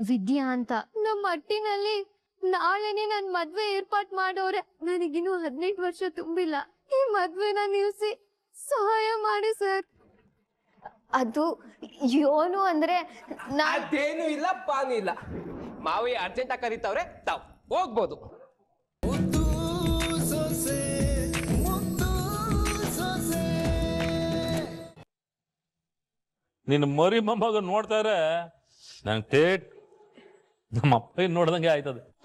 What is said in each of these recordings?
ವಿದ್ಯಾ ಅಂತ. ನಮ್ಮ ಮಟ್ಟಿನಲ್ಲಿ ನಾಳೆನೆ ನನ್ ಮದ್ವೆ ಏರ್ಪಾಟ್ ಮಾಡೋರೆ. ನನಗಿನ್ನೂ ಹದಿನೆಂಟು ವರ್ಷ ತುಂಬಿಲ್ಲ. ಈ ಮದ್ವೆನ ನಿಲ್ಸಿ ಸಹಾಯ ಮಾಡಿ ಸರ್. ಅದು ಯೋನು ಅಂದ್ರೆ ನಾ ಅದೇನು ಇಲ್ಲ ಪಾನು ಇಲ್ಲ ಮಾವಿ ಅರ್ಜೆಂಟ್ ಆಗಿ ಕರೀತಾವ್ರೆ ತಾವ್ ಹೋಗ್ಬೋದು. ನಿನ್ನ ಮರಿ ಮೊಮ್ಮಗ ನೋಡ್ತಾರೆ ನಂಗೆ ಟೇಟ್ ನಮ್ಮ ಅಪ್ಪ ನೋಡ್ದಂಗೆ ಆಯ್ತದೆ.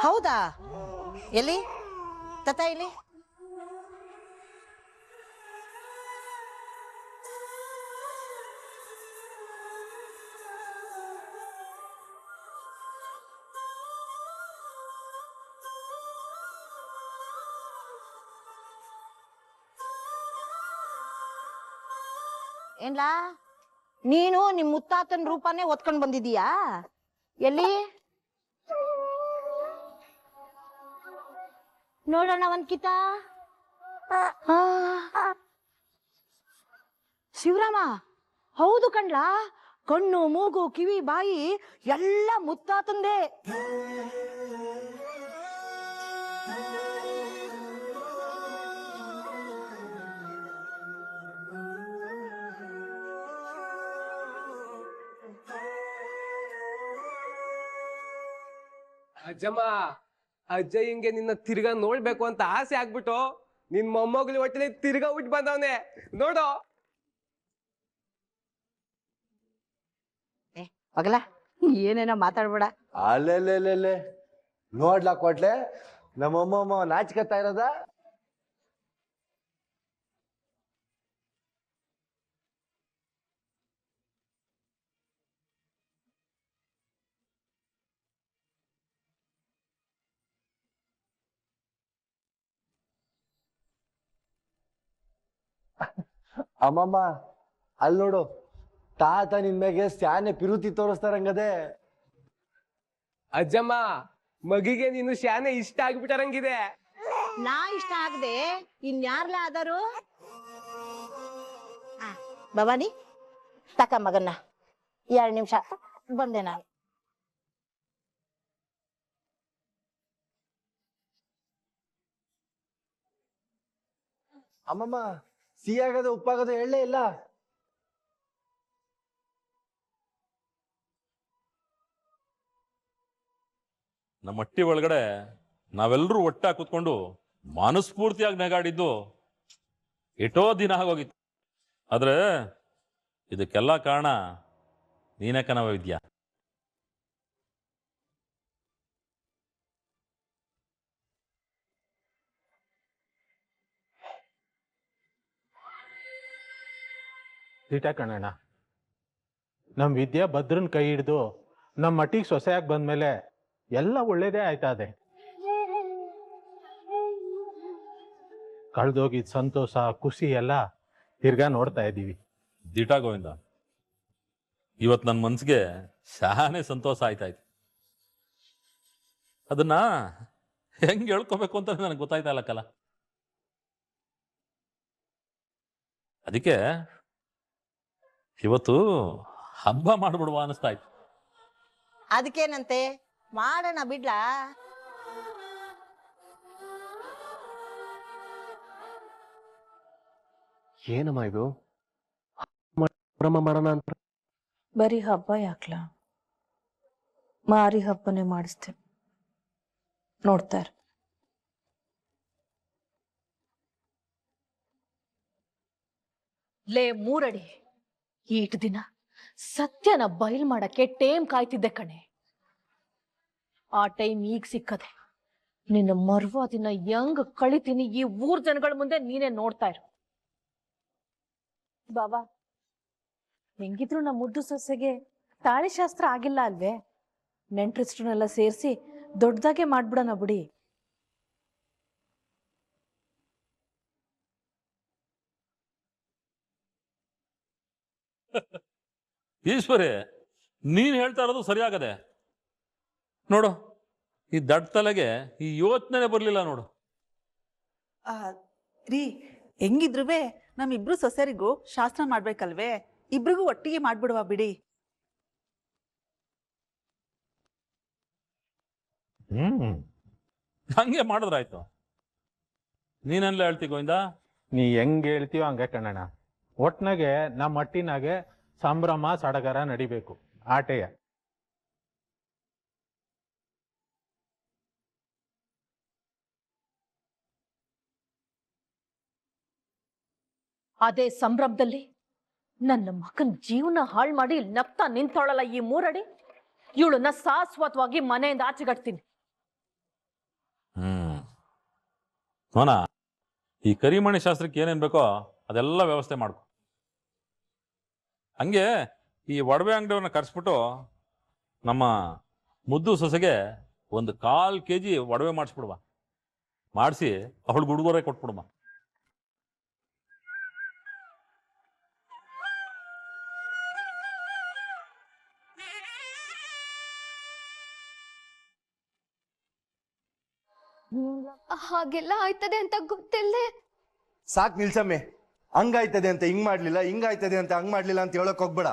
ಹೌದಾ? ಎಲ್ಲಿ? ತತ ಇಲ್ಲಿ ಏನ್ಲಾ? ನೀನು ನಿಮ್ ಮುತ್ತಾತನ ರೂಪನೇ ಒತ್ಕೊಂಡ್ ಬಂದಿದೀಯಾ? ಎಲ್ಲಿ? ನೋಡೋಣ ಒಂದ್ ಕಿತ ಆ. ಶಿವರಾಮ, ಹೌದು ಕಣ್ಲಾ? ಕಣ್ಣು, ಮೂಗು, ಕಿವಿ, ಬಾಯಿ ಎಲ್ಲ ಮುತ್ತಾತಂದೆ. ಅಜ್ಜಮ್ಮ ಅಜ್ಜಯ್ಯಂಗೆ ನಿನ್ನ ತಿರ್ಗಾ ನೋಡ್ಬೇಕು ಅಂತ ಆಸೆ ಆಗ್ಬಿಟ್ಟು ನಿನ್ ಮೊಮ್ಮಗ್ಲಿ ಹೊಟ್ಟೆಲಿ ತಿರ್ಗಾ ಉಟ್ ಬಂದವನೆ. ನೋಡು. ಮಗಲ ಏನೇನೋ ಮಾತಾಡ್ಬೇಡ. ಅಲ್ಲೆಲ್ಲೆಲ್ಲೆಲ್ಲೆ ನೋಡ್ಲಾ ಕೊಟ್ಲೆ? ನಮ್ಮಮ್ಮ ನಾಚ್ಕತ್ತಾ ಇರೋದ? ಅಮ್ಮಮ್ಮ ಅಲ್ಲಿ ನೋಡು. ತಾತ ನಿನ್ ಮೇಲೆ ಸ್ಯಾನೆ ಪಿರುತಿ ತೋರಿಸ್ತಾರಂಗದೆ. ಅಜ್ಜಮ್ಮ ಮಗಿಗೆ ನೀನು ಶಾನೆ ಇಷ್ಟ ಆಗ್ಬಿಟ್ಟರಂಗಿದೆ ನಾ ಇಷ್ಟ ಆಗದೆ ಇನ್ಯಾರ್ಲ ಆದರು? ಆ, ಭವಾನಿ ತಕ ಮಗನ್ನ. ಎರಡ್ ನಿಮಿಷ ಬಂದೆ ನಾನು. ಅಮ್ಮಮ್ಮ ಸಿಹಿಯಾಗದೆ ಉಪ್ಪಾಗದೆ ಹೇಳಲೇ ಇಲ್ಲ? ನಮ್ಮ ಹಟ್ಟಿ ಒಳಗಡೆ ನಾವೆಲ್ಲರೂ ಒಟ್ಟಾಗಿ ಕೂತ್ಕೊಂಡು ಮನಸ್ಫೂರ್ತಿಯಾಗಿ ನೆಗಾಡಿದ್ದು ಎಷ್ಟೋ ದಿನ ಆಗೋಗಿತ್ತು. ಆದರೆ ಇದಕ್ಕೆಲ್ಲ ಕಾರಣ ನೀನೇ ಕನವ ವಿದ್ಯಾ. ದಿಟ ಕಣಣ್ಣ ನಮ್ಮ ವಿದ್ಯಾ ಭದ್ರನ್ ಕೈ ಹಿಡ್ದು ನಮ್ಮ ಮಟ್ಟಿಗೆ ಸೊಸೆಯಾಗಿ ಬಂದ್ಮೇಲೆ ಎಲ್ಲ ಒಳ್ಳೇದೇ ಆಯ್ತಾ ಇದೆ ಕಳ್ದೋಗಿದ್ ಸಂತೋಷ, ಖುಷಿ ಎಲ್ಲ ತಿರ್ಗಾ ನೋಡ್ತಾ ಇದ್ದೀವಿ. ದಿಟ ಗೋವಿಂದ ಇವತ್ತು ನನ್ನ ಮನ್ಸಿಗೆ ಶಾನೆ ಸಂತೋಷ ಆಯ್ತಾಯ್ತು. ಅದನ್ನ ಹೆಂಗ್ ಹೇಳ್ಕೋಬೇಕು ಅಂತ ನನಗೆ ಗೊತ್ತಾಯ್ತಾ ಕಲ. ಅದಕ್ಕೆ ಇವತ್ತು ಹಬ್ಬ ಮಾಡ್ಬಿಡುವ ಅನಿಸ್ತಾ ಇತ್ತು ಅದಕ್ಕೇನಂತೆ? ಮಾಡೋಣ ಬಿಡ್ಲಾ? ಏನಮ್ಮ ಇದು? ಮಾಡೋಣ ಅಂತ. ಬರೀ ಹಬ್ಬ ಯಾಕ್ಲ? ಮಾರಿ ಹಬ್ಬನೇ ಮಾಡಿಸ್ತೇನೆ. ನೋಡ್ತಾರ ಲೇ ಮೂರಡಿ. ಈಟ್ ದಿನ ಸತ್ಯನ ಬಯಲ್ ಮಾಡಕ್ಕೆ ಟೇಮ್ ಕಾಯ್ತಿದ್ದೆ ಕಣೆ. ಆ ಟೈಮ್ ಈಗ ಸಿಕ್ಕದೆ. ನಿನ್ನ ಮರ್ವ ದಿನ ಹೆಂಗ್ ಕಳಿತೀನಿ ಈ ಊರ್ ಜನಗಳ ಮುಂದೆ ನೀನೇ ನೋಡ್ತಾ ಇರು. ಬಾಬಾ, ಹೆಂಗಿದ್ರು ನಮ್ಮ ಮುದ್ದು ಸೊಸೆಗೆ ತಾಳಿಶಾಸ್ತ್ರ ಆಗಿಲ್ಲ ಅಲ್ವೇ? ನೆಂಟ್ರಿಸ್ಟ್ರನ್ನೆಲ್ಲ ಸೇರಿಸಿ ದೊಡ್ಡದಾಗೆ ಮಾಡ್ಬಿಡೋಣ ಬಿಡಿ. ಈಶ್ವರಿ ನೀನು ಹೇಳ್ತಾ ಇರೋದು ಸರಿಯಾಗದೆ. ನೋಡು ಈ ದಡ್ ತಲೆಗೆ ಈ ಯೋಚನೆ ಬರಲಿಲ್ಲ ನೋಡು. ಆ, ರೀ ಹೆಂಗಿದ್ರು ನಮ್ಮಿಬ್ರು ಸೊಸೆರಿಗೂ ಶಾಸ್ತ್ರ ಮಾಡ್ಬೇಕಲ್ವೇ? ಇಬ್ರಿಗೂ ಒಟ್ಟಿಗೆ ಮಾಡ್ಬಿಡುವ ಬಿಡಿ. ಹ್ಮ್. ಹಂಗೆ ಮಾಡಿದ್ರಾಯ್ತು. ನೀನೆಲ್ಲ ಹೇಳ್ತಿ ಗೋವಿಂದ? ನೀ ಹೆಂಗ್ ಹೇಳ್ತೀಯೋ ಹಂಗೆ ಕಣ್ಣಣ್ಣ. ಒಟ್ನಾಗೆ ನಮ್ಮ ಮಟ್ಟಿನಾಗೆ ಸಂಭ್ರಮ ಸಡಗರ ನಡಿಬೇಕು. ಆಟೆಯ. ಅದೇ ಸಂಭ್ರಮದಲ್ಲಿ ನನ್ನ ಮಗನ ಜೀವನ ಹಾಳು ಮಾಡಿ ನಗ್ತಾ ನಿಂತಾಳಲ್ಲ ಈ ಮೂರಡಿ? ಇವಳನ್ನ ಶಾಶ್ವತವಾಗಿ ಮನೆಯಿಂದ ಆಚೆಗಟ್ತೀನಿ. ಹ್ಮ್. ಈ ಕರಿಮಣಿ ಶಾಸ್ತ್ರಕ್ಕೆ ಏನೇನ್ ಬೇಕೋ ಅದೆಲ್ಲ ವ್ಯವಸ್ಥೆ ಮಾಡ್ಕೊ. ಹಂಗೆ ಈ ಒಡವೆ ಅಂಗಡಿಯವನ್ನ ಕರೆಸ್ಬಿಟ್ಟು ನಮ್ಮ ಮುದ್ದು ಸೊಸೆಗೆ ಒಂದು ಕಾಲು ಕೆ ಜಿ ಒಡವೆ ಮಾಡಿಸ್ಬಿಡುವ. ಮಾಡಿಸಿ ಅವಳಿಗೆ ಉಡುಗೊರೆ ಕೊಟ್ಬಿಡುವ. ಹಾಗೆಲ್ಲ ಆಯ್ತದೆ ಅಂತ ಗೊತ್ತಿಲ್ಲ ಸಾಕ್ ನಿಲ್ಸಮ್ಮೆ. ಹಂಗಾಯ್ತದೆ ಅಂತ ಹಿಂಗ್ ಮಾಡ್ಲಿಲ್ಲ ಹಿಂಗಾಯ್ತದೆ ಅಂತ ಹಂಗ್ ಮಾಡ್ಲಿಲ್ಲ ಅಂತ ಹೇಳಕ್ ಹೋಗ್ಬೇಡ.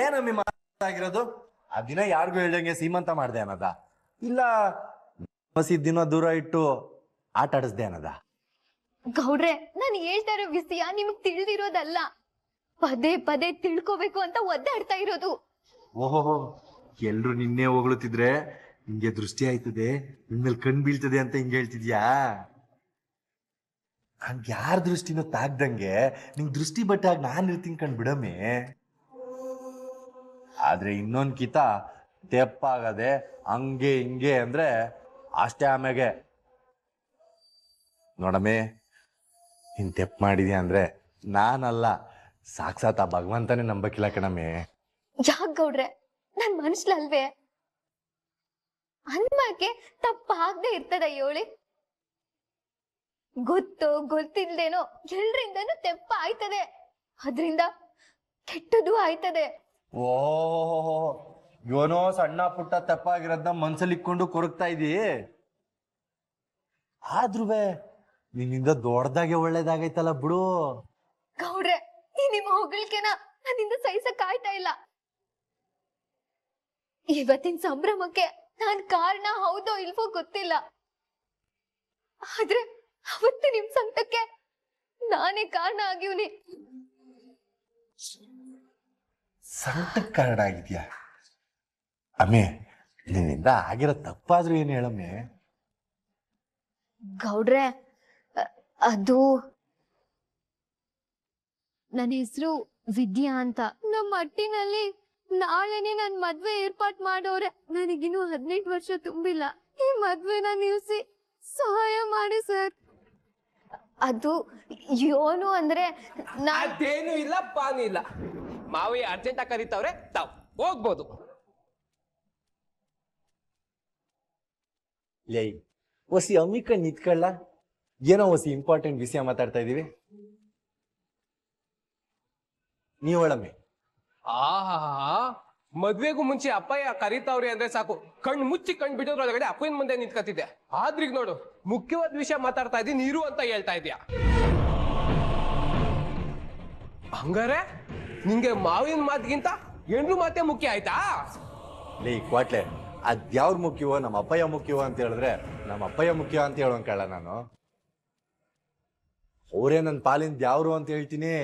ಏನಮ್ಮಿ ಆಗಿರೋದು? ಆ ದಿನ ಯಾರಿಗೂ ಹೇಳ್ದಂಗೆ ಸೀಮಂತ ಮಾಡ್ದೆ ಅನ್ನದ? ಇಲ್ಲ ಮಸೀದ್ ದಿನ ದೂರ ಇಟ್ಟು ಆಟ ಆಡಿಸ್ದೆ ಅನ್ನದ? ಗೌಡ್ರೆ ನಾನು ಹೇಳ್ತಾ ಇರೋ ವಿಷಯ ನಿಮ್ಗೆ ತಿಳಿದಿರೋದಲ್ಲ. ಪದೇ ಪದೇ ತಿಳ್ಕೋಬೇಕು ಅಂತ ಒದ್ದಾಡ್ತಾ ಇರೋದು. ಓಹೋ ಎಲ್ರು ನಿನ್ನೆ ಹೊಗಳುತ್ತಿದ್ರೆ ನಿಂಗೆ ದೃಷ್ಟಿ ಆಯ್ತದೆ ನಿನ್ಮೇಲೆ ಕಣ್ ಬೀಳ್ತದೆ ಅಂತ ಹಿಂಗ್ ಹೇಳ್ತಿದ್ಯಾ? ಹಂಗ ಯಾರ ದೃಷ್ಟಿನೂ ತಾಗ್ದಂಗೆ ನಿಂಗೆ ದೃಷ್ಟಿ ಬಟ್ಟಾಗ ನಾನು ಇರ್ತೀನಿ ಕಂಡು ಬಿಡಮ್ಮೆ. ಆದ್ರೆ ಇನ್ನೊಂದ್ ಕಿತ ತೆಪ್ಪಾಗದೆ ಹಂಗೆ ಹಿಂಗೆ ಅಂದ್ರೆ ಅಷ್ಟೇ ಆಮ್ಯಾಗೆ. ನೋಡಮೆ ನೀನ್ ತೆಪ್ಪ ಮಾಡಿದ್ಯಾ ಅಂದ್ರೆ ನಾನಲ್ಲ, ಸಾಕ್ಷಾತ್ ಆ ಭಗವಂತನೇ ನಂಬಕ್ಕಿಲ್ಲ ಕಣಮೆ ಯಾಕೆ ಗೌಡ್ರೆ? ನನ್ ಮನ್ಸ್ಲಲ್ವೇ? ಅನ್ಮಕ್ಕೆ ತಪ್ಪಾಗದೆ ಇರ್ತದ ಯೋಳಿ ಗೊತ್ತು ಗೊತ್ತಿಲ್ದೇನೋ ಎಲ್ರಿಂದನೂ ತೆಪ್ಪ ಆಯ್ತದೆ. ಅದ್ರಿಂದ ಕೆಟ್ಟದು ಆಯ್ತದೆ. ಓಹೋ ಇವನೋ ಸಣ್ಣ ಪುಟ್ಟ ತಪ್ಪಾಗಿರೋದ್ನ ಮನ್ಸಲ್ಲಿ ಇಕ್ಕೊಂಡು ಕೊರಗ್ತಾ ಇದೀ ಆದ್ರೂ ನಿನ್ನಿಂದ ದೊಡ್ಡದಾಗೆ ಒಳ್ಳೇದಾಗೈತಲ್ಲ ಬಿಡು. ಗೌಡ್ರೆ ಈ ನಿಮ್ಮ ಹೊಗಳಿಕೆನ ನನ್ನಿಂದ ಸಹಿಸಕ್ ಆಯ್ತಾ ಇಲ್ಲ. ಇವತ್ತಿನ ಸಂಭ್ರಮಕ್ಕೆ ನಾನ್ ಕಾರಣ ಹೌದೋ ಇಲ್ವೋ ಗೊತ್ತಿಲ್ಲ. ಆದ್ರೆ ಅವತ್ತು ನಿಮ್ ಸಂಕಟಕ್ಕೆ ನಾನೇ ಕಾರಣ ಆಗಿವ್ನಿ. ಸಂಕಟಕ್ಕೆ ಕಾರಣ ಆಗಿದ್ಯಾ? ಅಮ್ಮೆ ನಿನ್ನಿಂದ ಆಗಿರೋ ತಪ್ಪಾದ್ರೂ ಏನು ಹೇಳಮ್ಮೆ? ಗೌಡ್ರೆ ಅದು ನನ್ನ ಹೆಸರು ವಿದ್ಯಾ ಅಂತ. ನಮ್ಮ ಅಟ್ಟಿನಲ್ಲಿ ನಾಳೆನೆ ನನ್ ಮದ್ವೆ ಏರ್ಪಾಟ್ ಮಾಡೋರೆ. ನನಗಿನ್ನೂ ಹದಿನೆಂಟು ವರ್ಷ ತುಂಬಿಲ್ಲ. ಈ ಮದ್ವೆನ ನಿಲ್ಸಿ ಸಹಾಯ ಮಾಡಿ ಸರ್. ಅದು ಯೋನು ಅಂದ್ರೆ ನಾ ಅದೇನು ಇಲ್ಲ ಪಾನು ಇಲ್ಲ. ಮಾವಿ ಅರ್ಜೆಂಟ್ ಕರೀತಾವ್ರೆ ತಾವ್ ಹೋಗ್ಬೋದು. ಲೇ ಒಸಿ ಅಮ್ಮಿಕ ನಿಂತ್ಕೊಳ್ಳ? ಏನೋ ಒಸಿ ಇಂಪಾರ್ಟೆಂಟ್ ವಿಷಯ ಮಾತಾಡ್ತಾ ಇದೀವಿ. ನೀವೊಳಮೆ ಹೇಳಮ್ಮೆ. ಆಹಾ ಮದ್ವೆಗೂ ಮುಂಚೆ ಅಪ್ಪಯ್ಯ ಕರೀತಾವ್ರಿ ಅಂದ್ರೆ ಸಾಕು. ಕಣ್ಣು ಮುಚ್ಚಿ ಕಣ್ ಬಿಡೋದ್ರೊಳಗಡೆ ಅಪ್ಪನ ಮುಂದೆ ನಿಂತ್ಕತ್ತಿದ್ದೆ ಆದ್ರೀಗ ನೋಡು ಮುಖ್ಯವಾದ ವಿಷಯ ಮಾತಾಡ್ತಾ ಇದ್ದೀನಿ ನೀರು ಅಂತ ಹೇಳ್ತಾ ಇದೀಯ? ಹಂಗಾರೆ ನಿಂಗೆ ಮಾವಿನ ಮಾತಿಗಿಂತ ಹೆಣ್ಣು ಮಾತೇ ಮುಖ್ಯ ಆಯ್ತಾ? ಲೇ ಕ್ವಾಟ್ಲೆ ಅದ್ಯಾವ್ರ ಮುಖ್ಯವೋ ನಮ್ಮ ಅಪ್ಪಯ್ಯ ಮುಖ್ಯವೋ ಅಂತ ಹೇಳಿದ್ರೆ ನಮ್ಮ ಅಪ್ಪಯ್ಯ ಮುಖ್ಯ ಅಂತ ಕೇಳ ನಾನು. ಅವರೇ ನನ್ನ ಪಾಲಿನ ದ್ಯಾವ್ರು ಅಂತ ಹೇಳ್ತೀನಿ.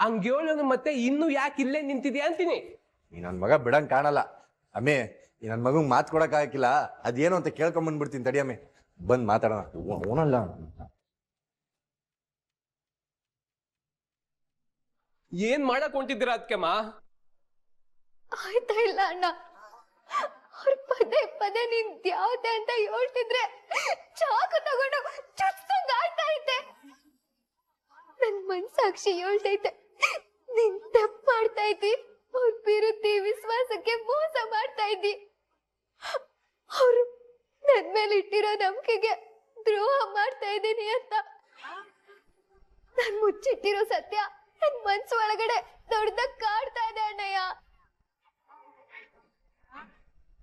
ಹಂಗೇಳು ಮತ್ತೆ ಇನ್ನು ಯಾಕೆ ಇಲ್ಲೇ ನಿಂತಿದ್ಯಾ ಅಂತೀನಿ. ಈ ನನ್ ಮಗ ಬಿಡಂಗ್ ಕಾಣಲ್ಲ. ಅಮ್ಮೆ ಈ ನನ್ನ ಮಗಂಗ್ ಮಾತು ಕೊಡಕ್ ಆಗಿಲ್ಲ ಅದೇನು ಅಂತ ಕೇಳ್ಕೊಂಬಂದ್ಬಿಡ್ತೀನಿ ತಡಿ ಅಮ್ಮೆ. ಬಂದು ಮಾತಾಡೋಣ. ಓನಲ್ಲ. ಏನ್ ಮಾಡಕ್ ಹೊಂಟಿದ್ದೀರಾ ಅದಕ್ಕೆಮ್ಮ ಆಯ್ತಾ ಇಲ್ಲ ಅಣ್ಣ. ಅವ್ರ ಪದೇ ಪದೇ ನಿನ್ ಯಾವ್ದೆ ಅಂತ ಹೇಳ್ತಿದ್ರೆ ಚಾಕು ತಗೊಂಡು ಆಯ್ತಾ ಐತೆ ನನ್ ಮನ್ಸಾಕ್ಷಿ ಹೇಳ್ತೈತೆ ನಿನ್ ತಪ್ಪು ಮಾಡ್ತಾ ಇದ್ದಿ. ಅವ್ರ ಬಿರುತಿ ವಿಶ್ವಾಸಕ್ಕೆ ಮೋಸ ಮಾಡ್ತಾ ಇದ್ದಿ. ಅವ್ರು ನನ್ ಮೇಲೆ ಇಟ್ಟಿರೋ ನಂಬಿಕೆಗೆ ದ್ರೋಹ ಮಾಡ್ತಾ ಇದ್ದೀನಿ ಅಂತ. ನನ್ ಮುಚ್ಚಿಟ್ಟಿರೋ ಸತ್ಯ ನನ್ ಮನ್ಸು ಒಳಗಡೆ ದೊಡ್ಡದ ಕಾಡ್ತಾ ಇದೆ ಅಣ್ಣಯ್ಯ.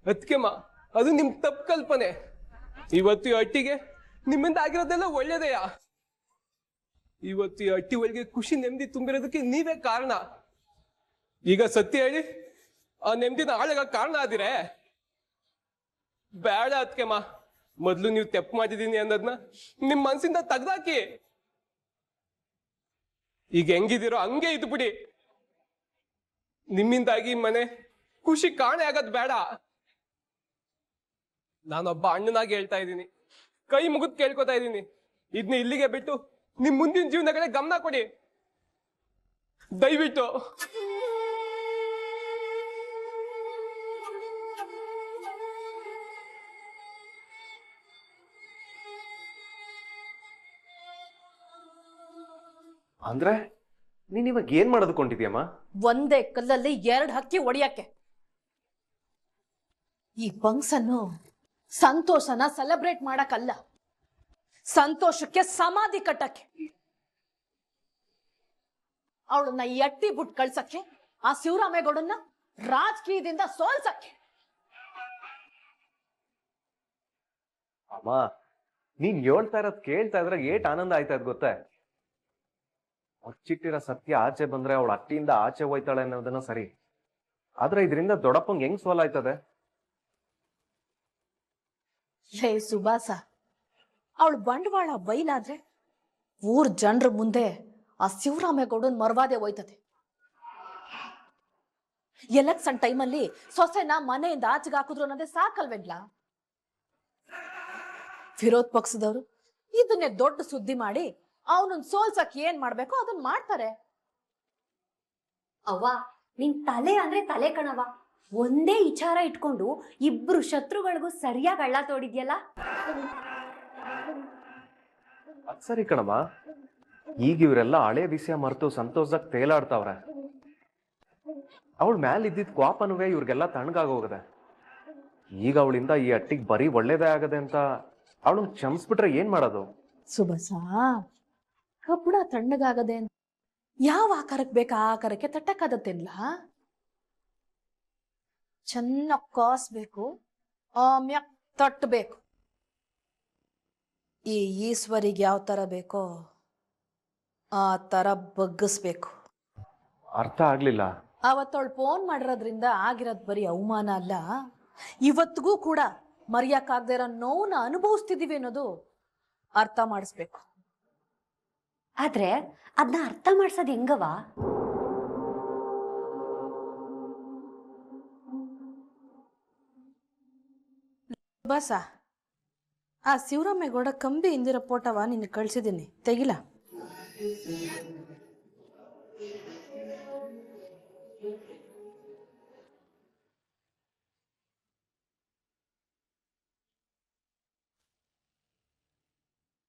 ಅದಕ್ಕೆಮ್ಮ ಅದು ನಿಮ್ ತಪ್ಪು ಕಲ್ಪನೆ. ಇವತ್ತು ಅಟ್ಟಿಗೆ ನಿಮ್ಮಿಂದ ಆಗಿರೋದೆಲ್ಲ ಒಳ್ಳೇದೆಯಾ? ಇವತ್ತು ಈ ಒಳಗೆ ಖುಷಿ ನೆಮ್ಮದಿ ತುಂಬಿರೋದಕ್ಕೆ ನೀವೇ ಕಾರಣ. ಈಗ ಸತ್ಯ ಹೇಳಿ? ಆ ನೆಮ್ಮದಿನ ಹಾಳಾಗ ಕಾರಣ ಆದಿರೆ? ಬೇಡ ಮಾ. ಮೊದ್ಲು ನೀವು ತೆಪ್ಪು ಮಾಡಿದೀನಿ ಅನ್ನೋದನ್ನ ನಿಮ್ ಮನ್ಸಿಂದ ತೆಗ್ದಾಕಿ. ಈಗ ಹೆಂಗಿದಿರೋ ಹಂಗೆ ಇದ್ಬಿಡಿ ನಿಮ್ಮಿಂದಾಗಿ ಮನೆ ಖುಷಿ ಕಾಣೆ ಆಗದ್ ಬೇಡ ನಾನೊಬ್ಬ ಅಣ್ಣನಾಗಿ ಹೇಳ್ತಾ ಇದ್ದೀನಿ. ಕೈ ಮುಗಿದ್ ಕೇಳ್ಕೊತಾ ಇದ್ದೀನಿ. ಇದನ್ನ ಇಲ್ಲಿಗೆ ಬಿಟ್ಟು ನಿಮ್ ಮುಂದಿನ ಜೀವನಗಳೇ ಗಮನ ಕೊಡಿ. ದಯವಿಟ್ಟು. ಅಂದ್ರೆ ನೀನ್ ಇವಾಗ ಏನ್ ಮಾಡೋದಕ್ಕೊಂಡಿದ್ಯಮ್ಮ ಒಂದೇ ಕಲ್ಲಲ್ಲಿ ಎರಡು ಹಕ್ಕಿ ಒಡಿಯಕ್ಕೆ ಈ ಬಂಗ್ಸನ್ನು ಸಂತೋಷನ ಸೆಲೆಬ್ರೇಟ್ ಮಾಡಕ್ಕಲ್ಲ ಸಂತೋಷಕ್ಕೆ ಸಮಾಧಿ ಕಟ್ಟಕ್ಕೆ. ಅವಳನ್ನ ಎಟ್ಟಿ ಬಿಟ್ಟು ಕಳ್ಸಕ್ಕೆ ಆ ಶಿವರಾಮೇಗೌಡನ್ನ ರಾಜಕೀಯದಿಂದ ಸೋಲ್ಸಕ್ಕೆ. ಅಮ್ಮ ನೀನ್ ಹೇಳ್ತಾ ಇರೋದ್ ಕೇಳ್ತಾ ಇದ್ರೆ ಏಟ್ ಆನಂದ ಆಯ್ತಾ ಇದ್ ಗೊತ್ತೇ? ಮುಚ್ಚಿಟ್ಟಿರೋ ಸತ್ಯ ಆಚೆ ಬಂದ್ರೆ ಅವಳು ಅಟ್ಟಿಯಿಂದ ಆಚೆ ಹೋಯ್ತಾಳೆ ಅನ್ನೋದನ್ನ ಸರಿ. ಆದ್ರೆ ಇದರಿಂದ ದೊಡ್ಡಪ್ಪಂಗ್ ಹೆಂಗ್ ಸೋಲಾಯ್ತದೆ ಲೇ ಸುಭಾಸ, ಅವಳು ಬಂಡವಾಳ ಬೈಲಾದ್ರೆ ಊರ್ ಜನರ ಮುಂದೆ ಆ ಶಿವರಾಮೇಗೌಡನ್ ಮರ್ವಾದೆ ಹೋಯ್ತದೆ. ಎಲೆಕ್ಷನ್ ಟೈಮಲ್ಲಿ ಸೊಸೆನ ಮನೆಯಿಂದ ಆಚೆಗೆ ಹಾಕಿದ್ರು ಅನ್ನೋದೇ ಸಾಕಲ್ವೆಡ್ಲ ವಿರೋಧ ಪಕ್ಷದವರು ಇದನ್ನೇ ದೊಡ್ಡ ಸುದ್ದಿ ಮಾಡಿ ಅವನನ್ನ ಸೋಲ್ಸಕ್ ಏನ್ ಮಾಡ್ಬೇಕೋ? ಅದನ್ನ ಮಾಡ್ತಾರೆ. ಅವ್ವ ನಿನ್ ತಲೆ ಅಂದ್ರೆ ತಲೆ ಕಣವ ಒಂದೇ ವಿಚಾರ ಇಟ್ಕೊಂಡು ಇಬ್ರು ಶತ್ರುಗಳಿಗೂ ಸರಿಯಾಗಿ ಹಳ್ಳ ತೋಡಿದ್ಯಲ್ಲ? ಅದ್ ಸರಿ ಕಣವ ಈಗ ಇವರೆಲ್ಲ ಹಳೆ ವಿಷಯ ಮರೆತು ಸಂತೋಷದಾಗ ತೇಲಾಡ್ತಾವ್ರೆ. ಅವಳ ಮ್ಯಾಲ ಇದ್ದಿದ್ ಕ್ವಾಪನುವೆ ಇವ್ರಿಗೆಲ್ಲ ತಣ್ಣಗಾಗೋಗದೆ. ಈಗ ಅವಳಿಂದ ಈ ಅಟ್ಟಿಗೆ ಬರೀ ಒಳ್ಳೇದೇ ಆಗದೆ ಅಂತ ಅವಳನ್ನ ಕ್ಷಮಿಸ್ಬಿಟ್ರೆ ಏನ್ ಮಾಡೋದು? ಸುಬಸ ಕಬ್ಬಣ ತಣ್ಣಗಾಗದೆ ಯಾವ ಆಕಾರಕ್ಕೆ ಬೇಕು ಆ ಆಕಾರಕ್ಕೆ ತಟ್ಟಕ್ಕಾಗತ್ತೆಲ್ಲ ಚೆನ್ನಾಗಿ ಕಾಸ್ಬೇಕು ಆಮ್ಯಾಕ್ ತಟ್ಟಬೇಕು ಈ ಈಶ್ವರಿಗೆ ಯಾವ ತರ ಬೇಕೋ ಆ ತರ ಬಗ್ಗಿಸ್ಬೇಕು. ಅರ್ಥ ಆಗ್ಲಿಲ್ಲ. ಅವತ್ತವಳು ಫೋನ್ ಮಾಡಿರೋದ್ರಿಂದ ಆಗಿರೋದ್ ಬರೀ ಅವಮಾನ ಅಲ್ಲ. ಇವತ್ತಿಗೂ ಕೂಡ ಮರೆಯಕ್ಕಾಗದೇ ಇರೋ ನೋವನ್ನ ಅನುಭವಿಸ್ತಿದೀವಿ ಅನ್ನೋದು ಅರ್ಥ ಮಾಡಿಸ್ಬೇಕು. ಆದ್ರೆ ಅದನ್ನ ಅರ್ಥ ಮಾಡ್ಸೋದು ಹೆಂಗವ ಬಾಸ ಆ ಶಿವರಾಮೇಗೌಡ ಕಂಬಿ ಇಂದಿರೋ ಫೋಟೋವ ನಿನ್ನ ಕಳ್ಸಿದ್ದೀನಿ. ತೆಗಿಲ?